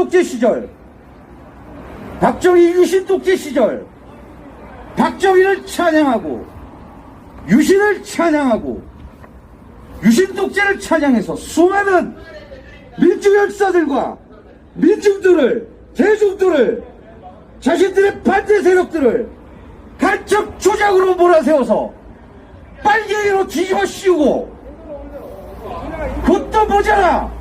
독재 시절, 박정희 유신 독재 시절, 박정희를 찬양하고, 유신을 찬양하고, 유신 독재를 찬양해서 수많은 민중 열사들과 민중들을, 대중들을, 자신들의 반대 세력들을 간첩 조작으로 몰아세워서 빨갱이로 뒤집어 씌우고, 그것도 모자라!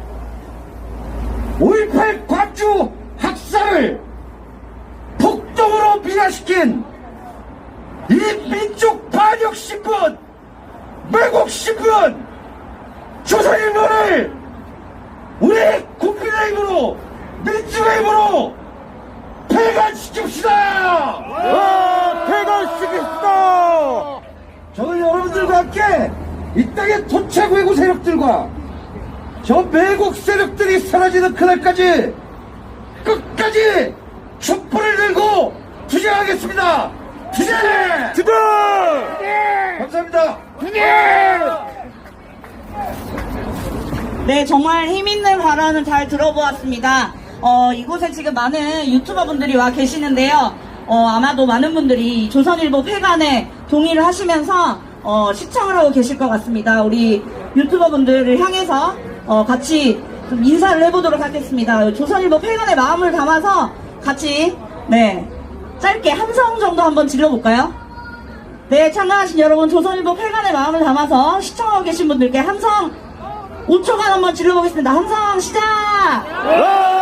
5.18 광주 학살을 폭동으로 비화시킨 이 민족 반역 신분, 매국 신분, 조선일보를 우리 국민의 힘으로, 민주의 힘으로 폐간시킵시다! 폐간시킵시다! 저는 여러분들과 함께 이 땅의 토착 외구 세력들과 저 매국 세력들이 사라지는 그날까지 촛불을 들고 투쟁 하겠습니다. 투쟁! 주대! 감사합니다. 네, 정말 힘있는 발언을 잘 들어보았습니다. 어, 이곳에 지금 많은 유튜버 분들이 와 계시는데요. 어, 아마도 많은 분들이 조선일보 폐간에 동의를 하시면서 어, 시청을 하고 계실 것 같습니다. 우리 유튜버 분들을 향해서 어, 같이 좀 인사를 해보도록 하겠습니다. 조선일보 폐간의 마음을 담아서 같이 네 짧게 함성 정도 한번 질러볼까요? 네, 참가하신 여러분 조선일보 폐간의 마음을 담아서 시청하고 계신 분들께 함성 5초간 한번 질러보겠습니다. 함성 시작! 와!